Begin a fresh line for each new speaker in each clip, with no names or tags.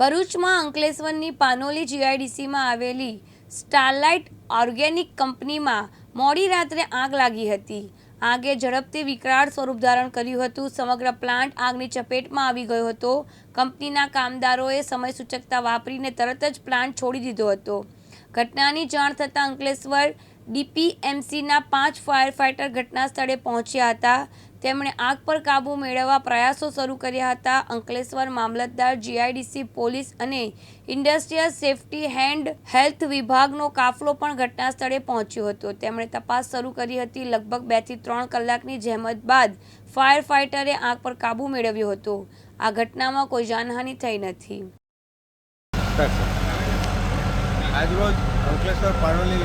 ભરૂચમાં અંકલેશ્વરની પાનોલી જીઆઈડીસીમાં આવેલી સ્ટારલાઇટ ઓર્ગેનિક કંપનીમાં મોડી રાત્રે આગ લાગી હતી. આગે ઝડપથી વિકરાળ સ્વરૂપ ધારણ કર્યું હતું. સમગ્ર પ્લાન્ટ આગની ચપેટમાં આવી ગયો હતો. કંપનીના કામદારોએ સમય સૂચકતા વાપરીને તરત જ પ્લાન્ટ છોડી દીધો હતો. ઘટનાની જાણ થતાં અંકલેશ્વર ડીપીએમસીના પાંચ ફાયર ફાઇટર ઘટના સ્થળે પહોંચ્યા હતા. તેમણે આગ પર કાબૂ મેળવવા પ્રયાસો શરૂ કર્યા હતા. અંકલેશ્વર મામલતદાર, જીઆઈડીસી પોલીસ અને ઇન્ડસ્ટ્રીયલ સેફટી હેન્ડ હેલ્થ વિભાગનો કાફલો પણ ઘટના સ્થળે પહોંચ્યો હતો. તેમણે તપાસ શરૂ કરી હતી. લગભગ બેથી ત્રણ કલાકની જહેમત બાદ ફાયર ફાઇટરે આગ પર કાબૂ મેળવ્યો હતો. આ ઘટનામાં કોઈ જાનહાનિ થઈ નથી.
આજરોજ અંકલેશ્વર પાણોલી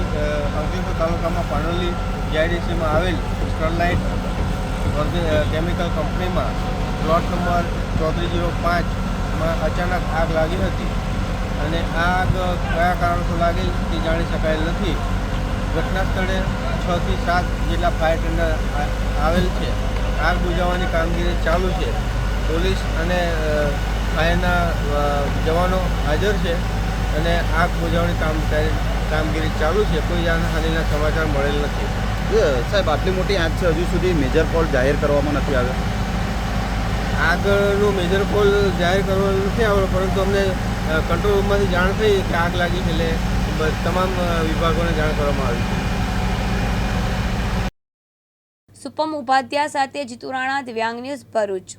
અંકલેશ્વર તાલુકામાં પાણોલી જીઆઈડીસીમાં આવેલ સ્ટરલાઇટ કેમિકલ કંપનીમાં પ્લોટ નંબર ચોત્રીસ જીરો પાંચમાં અચાનક આગ લાગી હતી. અને આગ કયા કારણોસર લાગી તે જાણી શકાયેલ નથી. ઘટના સ્થળે છથી સાત જેટલા ફાયર ટેન્ડર આવેલ છે. આગ બુઝાવવાની કામગીરી ચાલુ છે. પોલીસ અને ફાયરના જવાનો હાજર છે અને આગ બુઝાવવાની કામ, કામગીરી ચાલુ છે. કોઈ જાનહાનિના સમાચાર મળેલ નથી.
સાહેબ આટલી મોટી આંચ છે હજુ સુધી મેજર ફોલ જાહેર કરવામાં નથી આવ્યો.
આગળનું મેજર ફોલ જાહેર કરવાનો નથી આવ્યો પરંતુ અમને કંટ્રોલ રૂમમાંથી જાણ થઈ કે આગ લાગી છે એટલે તમામ વિભાગોને જાણ કરવામાં આવી છે.
સુપમ ઉપાધ્યાય સાથે જીતુ રાણા દિવ્યાંગ ન્યૂઝ ભરૂચ.